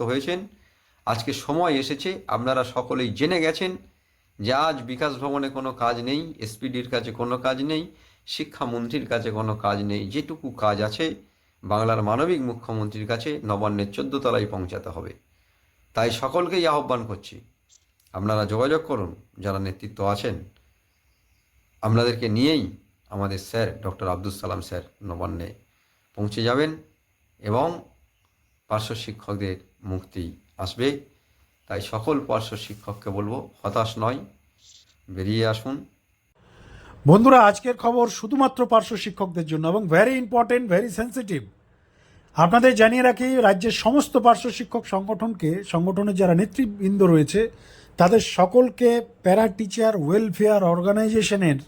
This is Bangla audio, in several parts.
হয়েছেন। আজকে সময় এসেছে, আপনারা সকলেই জেনে গেছেন যে আজ বিকাশ ভবনে কোনো কাজ নেই, এসপিডির কাছে কোনো কাজ নেই, শিক্ষামন্ত্রীর কাছে কোনো কাজ নেই, যেটুকু কাজ আছে বাংলার মানবিক মুখ্যমন্ত্রীর কাছে নবান্নের চোদ্দ তলায় পৌঁছাতে হবে। তাই সকলকেই আহ্বান করছি, আপনারা যোগাযোগ করুন, যারা নেতৃত্ব আছেন। আপনাদেরকে নিয়েই আমাদের sir doctor Abdul Salam sir নবান্নে পৌঁছে যাবেন এবং পার্শ্ব শিক্ষকদের মুক্তি আসবে। তাই সকল পার্শ্ব শিক্ষককে বলব, হতাশ নয়, বেরিয়ে আসুন। বন্ধুরা, আজকের খবর শুধুমাত্র পার্শ্ব শিক্ষকদের জন্য এবং ভেরি ইম্পর্টেন্ট ভেরি সেন্সিটিভ আপনাদের জানিয়ে রাখি, রাজ্যের সমস্ত পার্শ্ব শিক্ষক সংগঠনকে, সংগঠনের যারা নেতৃবৃন্দ রয়েছে, তাদের সকলকে প্যারা টিচার ওয়েলফেয়ার অর্গানাইজেশনের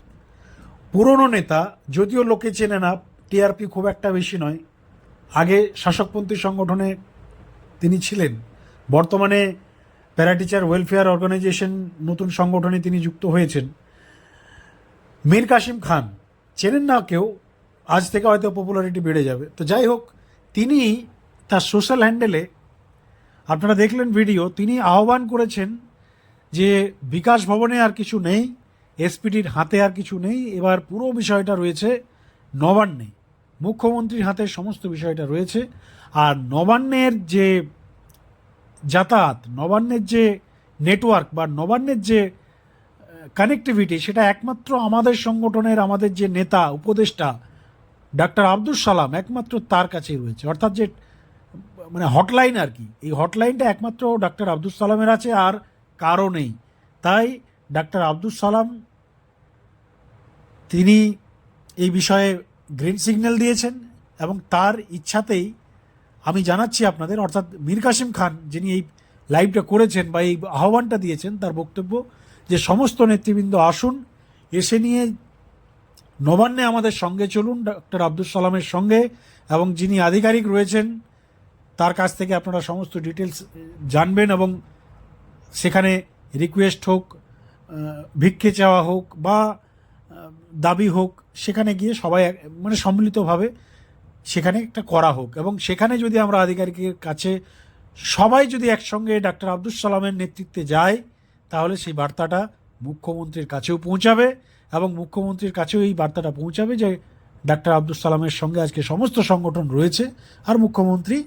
পুরনো নেতা, যদিও লোকে চেনে না, টিআরপি খুব একটা বেশি নয়। আগে শাসকপন্থী সংগঠনে তিনি ছিলেন। বর্তমানে প্যারাটিচার ওয়েলফেয়ার অর্গানাইজেশন নতুন সংগঠনে তিনি যুক্ত হয়েছেন। মীর কাসিম খান, চেনেন না কেউ, আজ থেকে হয়তো পপুলারিটি বেড়ে যাবে। তো যাই হোক, তিনি তার সোশ্যাল হ্যান্ডেলে আপনারা দেখলেন ভিডিও তিনি আহ্বান করেছেন যে বিকাশ ভবনে আর কিছু নেই এসপিডির হাতে আর কিছু নেই, এবার পুরো বিষয়টা রয়েছে নবান্নে। মুখ্যমন্ত্রীর হাতে সমস্ত বিষয়টা রয়েছে। আর নবান্নের যে যাতায়াত, নবান্নের যে নেটওয়ার্ক বা নবান্নের যে কানেক্টিভিটি সেটা একমাত্র আমাদের সংগঠনের, আমাদের যে নেতা, উপদেষ্টা, ডাক্তার আব্দুল সালাম একমাত্র তার কাছেই রয়েছে। অর্থাৎ যে মানে হটলাইন আর কি, এই হটলাইনটা একমাত্র ডাক্তার আব্দুল সালামের আছে আর কারও নেই। তাই ডাক্তার আব্দুল সালাম, তিনি এই বিষয়ে গ্রিন সিগন্যাল দিয়েছেন এবং তার ইচ্ছাতেই আমি জানাচ্ছি আপনাদের, অর্থাৎ মীর কাসিম খান যিনি এই লাইভটা করেছেন বা এই আহ্বানটা দিয়েছেন, তার বক্তব্য যে সমস্ত নেতৃবৃন্দ আসুন, এসে নিয়ে নবান্নে আমাদের সঙ্গে চলুন ডক্টর আব্দুল সালামের সঙ্গে এবং যিনি আধিকারিক রয়েছেন, তার কাছ থেকে আপনারা সমস্ত ডিটেলস জানবেন এবং সেখানে রিকোয়েস্ট হোক ভিক্ষে চাওয়া হোক বা দাবি হোক, সেখানে গিয়ে সবাই মানে সম্মিলিতভাবে সেখানে একটা করা হোক। এবং সেখানে যদি আমরা আধিকারিকের কাছে সবাই যদি একসঙ্গে ডাক্তার আব্দুল সালামের নেতৃত্বে যায় তাহলে সেই বার্তাটা মুখ্যমন্ত্রীর কাছেও পৌঁছাবে এবং মুখ্যমন্ত্রীর কাছেও এই বার্তাটা পৌঁছাবে যে ডাক্তার আব্দুল সালামের সঙ্গে আজকে সমস্ত সংগঠন রয়েছে। আর মুখ্যমন্ত্রী,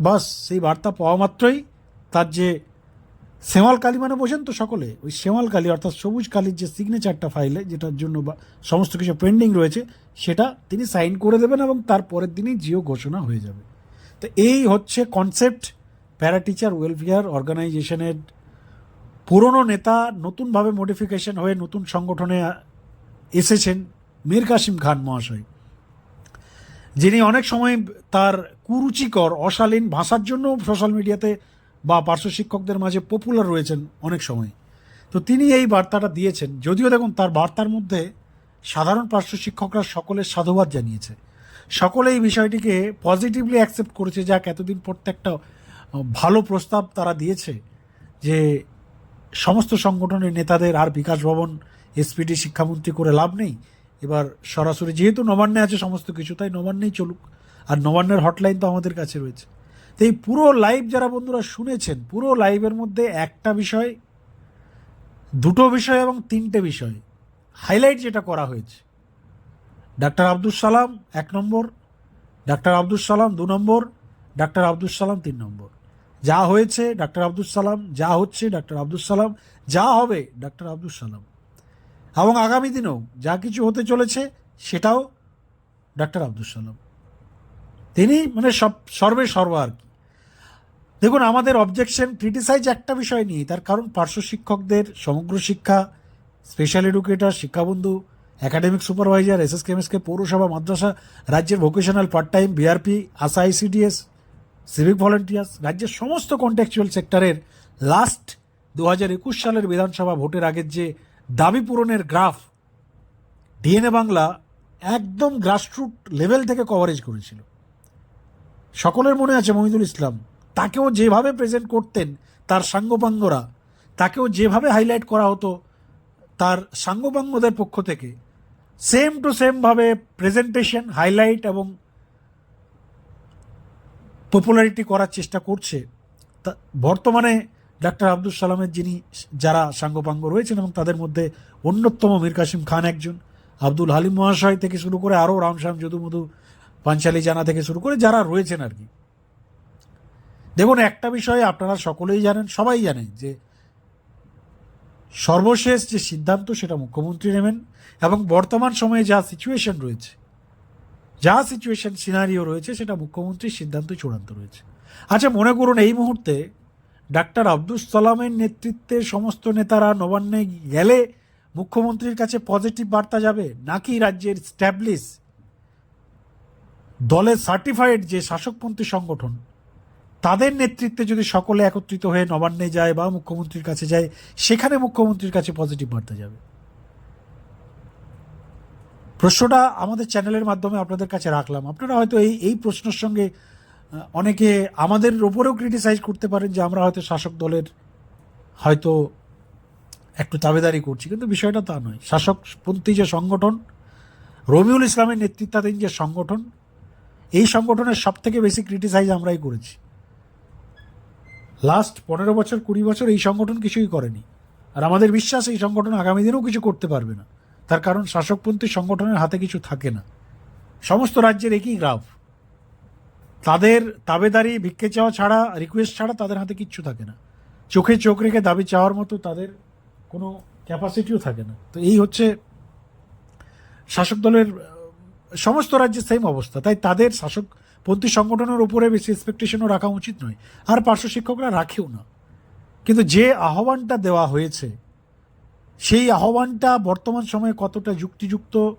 বাস, সেই বার্তা পাওয়া মাত্রই তার যে শ্যামাল কালী মানে বোঝেন তো সকলে। ওই শ্যামাল কালী অর্থাৎ সবুজ কালীর যে সিগনেচারটা ফাইলে যেটার জন্য বা সমস্ত কিছু পেন্ডিং রয়েছে, সেটা তিনি সাইন করে দেবেন এবং তার পরের দিনই জিও ঘোষণা হয়ে যাবে। তো এই হচ্ছে কনসেপ্ট প্যারা টিচার ওয়েলফেয়ার অর্গানাইজেশনের পুরনো নেতা নতুনভাবে মডিফিকেশন হয়ে নতুন সংগঠনে এসেছেন মীর কাসিম খান মহাশয়। যিনি অনেক সময় তার কুরুচিকর, অশালীন ভাষার জন্য সোশ্যাল মিডিয়াতে বা পার্শ্ব শিক্ষকদের মাঝে পপুলার রয়েছেন অনেক সময়। তো তিনি এই বার্তাটা দিয়েছেন। যদিও দেখুন, তার বার্তার মধ্যে সাধারণ পার্শ্ব শিক্ষকরা সকলের সাধুবাদ জানিয়েছে। সকলে এই বিষয়টিকে পজিটিভলি অ্যাকসেপ্ট করেছে যাক, এতদিন প্রত্যেকটা ভালো প্রস্তাব তারা দিয়েছে যে সমস্ত সংগঠনের নেতাদের আর বিকাশ ভবন এসপিডি শিক্ষামন্ত্রী করে লাভ নেই। এবার সরাসরি, যেহেতু নবান্নে আছে সমস্ত কিছু, তাই নবান্নেই চলুক। আর নবান্নের হটলাইন তো আমাদের কাছে রয়েছে। তো এই পুরো লাইভ যারা বন্ধুরা শুনেছেন, পুরো লাইভের মধ্যে একটা বিষয়, দুটো বিষয় এবং তিনটে বিষয়। হাইলাইট যেটা করা হয়েছে, ডাক্তার আব্দুল সালাম এক নম্বর, ডাক্তার আব্দুল সালাম দু নম্বর, ডাক্তার আব্দুল সালাম তিন নম্বর। যা হয়েছে ডাক্তার আব্দুল সালাম, যা হচ্ছে ডাক্তার আব্দুল সালাম, যা হবে ডাক্তার আব্দুল সালাম। এবং আগামী দিনেও যা কিছু হতে চলেছে সেটাও ডাক্তার আব্দুল সালাম। তিনি মানে সব, সর্বে সর্ব আর কি। দেখুন, আমাদের অবজেকশন ক্রিটিসাইজ একটা বিষয় নিয়ে, তার কারণ পার্শ্ব শিক্ষকদের সমগ্র শিক্ষা স্পেশাল এডুকেটর শিক্ষাবন্ধু একাডেমিক সুপারভাইজার এস এস কেমএসকে পৌরসভা, মাদ্রাসা, রাজ্যের vocational part time BRP ASHA ICDS civic volunteers রাজ্যের সমস্ত কন্ট্যাকচুয়াল সেক্টরের লাস্ট দু হাজার একুশ সালের বিধানসভা ভোটের আগের যে দাবি পূরণের গ্রাফ ডিএনএ বাংলা একদম গ্রাসরুট লেভেল থেকে কভারেজ করেছিল। সকলের মনে আছে মহিদুল ইসলাম। তাকেও যেভাবে প্রেজেন্ট করতেন তার সাঙ্গপাঙ্গরা, তাকেও যেভাবে হাইলাইট করা হতো তার সাঙ্গপাঙ্গদের পক্ষ থেকে সেম টু সেমভাবে প্রেজেন্টেশন হাইলাইট এবং পপুলারিটি করার চেষ্টা করছে। তা- বর্তমানে ডাক্তার আব্দুল সালামের যিনি যারা সাঙ্গপাঙ্গ রয়েছেন এবং তাদের মধ্যে অন্যতম মীর কাসিম খান একজন, আব্দুল হালিম মহাশয় থেকে শুরু করে আরও রামশ্যাম যদুমধু পাঞ্চালি জানা থেকে শুরু করে যারা রয়েছেন আর কি। দেখুন, একটা বিষয়ে আপনারা সকলেই জানেন, সবাই জানেন যে সর্বশেষ যে সিদ্ধান্ত সেটা মুখ্যমন্ত্রী নেবেন এবং বর্তমান সময়ে যা সিচুয়েশন রয়েছে, যা সিচুয়েশন সিনারিও রয়েছে, সেটা মুখ্যমন্ত্রীর সিদ্ধান্ত চূড়ান্ত রয়েছে। আচ্ছা মনে করুন এই মুহূর্তে ডাক্তার আব্দুল সালামের নেতৃত্বে সমস্ত নেতারা নবান্নে গেলে মুখ্যমন্ত্রীর কাছে পজিটিভ বার্তা যাবে, নাকি রাজ্যের স্ট্যাবলিশ দলের সার্টিফাইড যে শাসকপন্থী সংগঠন, তাদের নেতৃত্বে যদি সকলে একত্রিত হয়ে নবান্নে যায় বা মুখ্যমন্ত্রীর কাছে যায়, সেখানে মুখ্যমন্ত্রীর কাছে পজিটিভ বার্তা যাবে। প্রশ্নটা আমাদের চ্যানেলের মাধ্যমে আপনাদের কাছে রাখলাম। আপনারা হয়তো এই এই প্রশ্নের সঙ্গে অনেকে আমাদের ওপরেও ক্রিটিসাইজ করতে পারেন যে আমরা হয়তো শাসক দলের হয়তো একটু তাবেদারি করছি, কিন্তু বিষয়টা তা নয়। শাসকপন্থী যে সংগঠন, রবিউল ইসলামের নেতৃত্বাধীন যে সংগঠন এই সংগঠনের সব থেকে বেশি ক্রিটিসাইজ আমরাই করেছি। লাস্ট পনেরো বছর, কুড়ি বছর এই সংগঠন কিছুই করেনি। আর আমাদের বিশ্বাস, এই সংগঠন আগামী দিনেও কিছু করতে পারবে না। তার কারণ শাসকপন্থী সংগঠনের হাতে কিছু থাকে না। সমস্ত রাজ্যের একই গ্রাফ। তাদের তাবেদারি, ভিক্ষে চাওয়া ছাড়া রিকোয়েস্ট ছাড়া তাদের হাতে কিচ্ছু থাকে না। চোখে চোখ রেখে দাবি চাওয়ার মতো তাদের কোনো ক্যাপাসিটিও থাকে না। তো এই হচ্ছে শাসক দলের সমস্ত রাজ্যের সেম অবস্থা। তাই তাদের শাসকপন্থী সংগঠনের উপরে বেশি এক্সপেকটেশনও রাখা উচিত নয়। আর পার্শ্ব শিক্ষকরা রাখেও না। কিন্তু যে আহ্বানটা দেওয়া হয়েছে, সেই আহ্বানটা বর্তমান সময়ে কতটা যুক্তিযুক্ত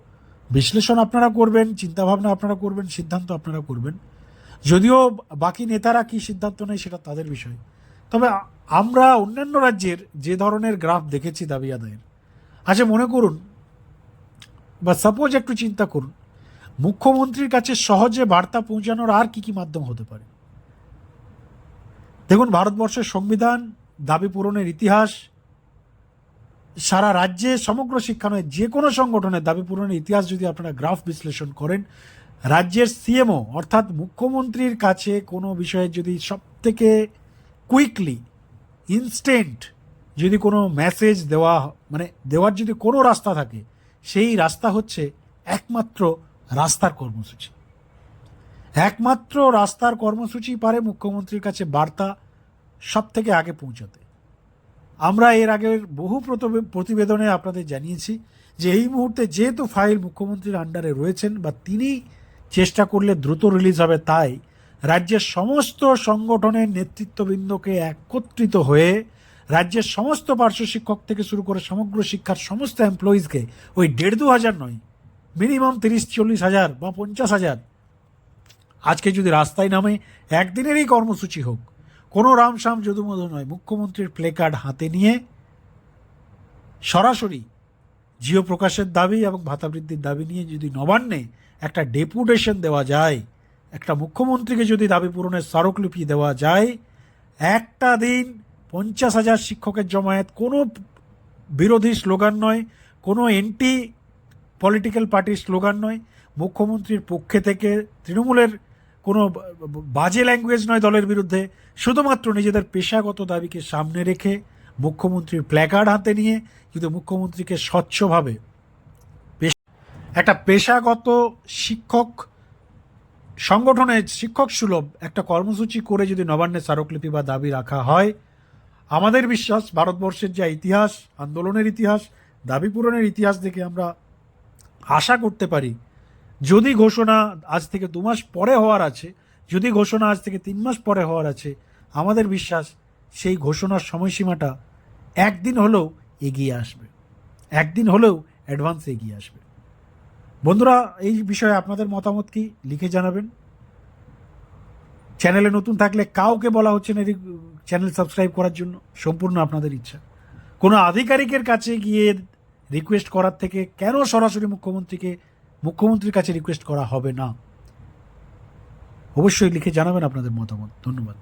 বিশ্লেষণ আপনারা করবেন, চিন্তাভাবনা আপনারা করবেন, সিদ্ধান্ত আপনারা করবেন, যদিও বাকি নেতারা কি সিদ্ধান্ত নেয় সেটা তাদের বিষয়। তবে আমরা অন্যান্য রাজ্যের যে ধরনের গ্রাফ দেখেছি দাবি আদায়ের আচ্ছা মনে করুন বা সাপোজ একটু চিন্তা করুন মুখ্যমন্ত্রীর কাছে সহজে বার্তা পৌঁছানোর আর কি কি মাধ্যম হতে পারে? দেখুন, ভারতবর্ষের সংবিধান, দাবি পূরণের ইতিহাস, সারা রাজ্যে সমগ্র শিক্ষা নয় যে কোনো সংগঠনের দাবি পূরণের ইতিহাস যদি আপনারা গ্রাফ বিশ্লেষণ করেন, রাজ্যের সিএমও, অর্থাৎ মুখ্যমন্ত্রীর কাছে কোনো বিষয়ে যদি সব থেকে কুইকলি, ইনস্ট্যান্ট যদি কোনো মেসেজ দেওয়া মানে দেওয়ার যদি কোনো রাস্তা থাকে, সেই রাস্তা হচ্ছে একমাত্র রাস্তার কর্মসূচি। একমাত্র রাস্তার কর্মসূচি পারে মুখ্যমন্ত্রীর কাছে বার্তা সব থেকে আগে পৌঁছাতে। আমরা এর আগের বহু প্রতিবেদনে আপনাদের জানিয়েছি যে এই মুহূর্তে যেহেতু ফাইল মুখ্যমন্ত্রীর আন্ডারে রয়েছেন বা তিনি চেষ্টা করলে দ্রুত রিলিজ হবে তাই রাজ্যের সমস্ত সংগঠনের নেতৃত্ববৃন্দকে একত্রিত হয়ে রাজ্যের সমস্ত পার্শ্ব শিক্ষক থেকে শুরু করে সমগ্র শিক্ষার সমস্ত এমপ্লয়িজকে ওই দেড় দু হাজার নয় মিনিমাম তিরিশ, চল্লিশ হাজার বা পঞ্চাশ হাজার। আজকে যদি রাস্তায় নামে, একদিনেরই কর্মসূচি হোক। কোনো রামসাম যদুমধু নয়, মুখ্যমন্ত্রীর প্লে কার্ড হাতে নিয়ে সরাসরি জিও প্রকাশের দাবি এবং ভাতা বৃদ্ধির দাবি নিয়ে যদি নবান্নে একটা ডেপুটেশন দেওয়া যায়, একটা মুখ্যমন্ত্রীকে যদি দাবি পূরণের স্মারকলিপি দেওয়া যায়, একটা দিন পঞ্চাশ হাজার শিক্ষকের জমায়েত, কোনো বিরোধী স্লোগান নয়, কোনো এন্টি পলিটিক্যাল পার্টির স্লোগান নয়, মুখ্যমন্ত্রীর পক্ষে থেকে তৃণমূলের কোনো বাজে ল্যাঙ্গুয়েজ নয় দলের বিরুদ্ধে, শুধুমাত্র নিজেদের পেশাগত দাবিকে সামনে রেখে মুখ্যমন্ত্রীর প্ল্যাকার্ড হাতে নিয়ে কিন্তু মুখ্যমন্ত্রীকে স্বচ্ছভাবে একটা পেশাগত শিক্ষক সংগঠনের শিক্ষক সুলভ একটা কর্মসূচি করে যদি নবান্নে স্মারকলিপি বা দাবি রাখা হয়, আমাদের বিশ্বাস, ভারতবর্ষের যা ইতিহাস, আন্দোলনের ইতিহাস, দাবি পূরণের ইতিহাস দেখে আমরা আশা করতে পারি। যদি ঘোষণা আজ থেকে দু মাস পরে হওয়ার আছে, যদি ঘোষণা আজ থেকে তিন মাস পরে হওয়ার আছে, আমাদের বিশ্বাস সেই ঘোষণার সময়সীমাটা একদিন হলেও এগিয়ে আসবে। একদিন হলেও অ্যাডভান্স এগিয়ে আসবে। বন্ধুরা, এই বিষয়ে আপনাদের মতামত কি লিখে জানাবেন। চ্যানেলে নতুন থাকলে কাউকে বলা হচ্ছে না চ্যানেল সাবস্ক্রাইব করার জন্য। সম্পূর্ণ আপনাদের ইচ্ছা। কোনো আধিকারিকের কাছে গিয়ে রিকোয়েস্ট করার থেকে কেন সরাসরি মুখ্যমন্ত্রীকে, মুখ্যমন্ত্রীর কাছে রিকোয়েস্ট করা হবে না? অবশ্যই লিখে জানাবেন আপনাদের মতামত। ধন্যবাদ।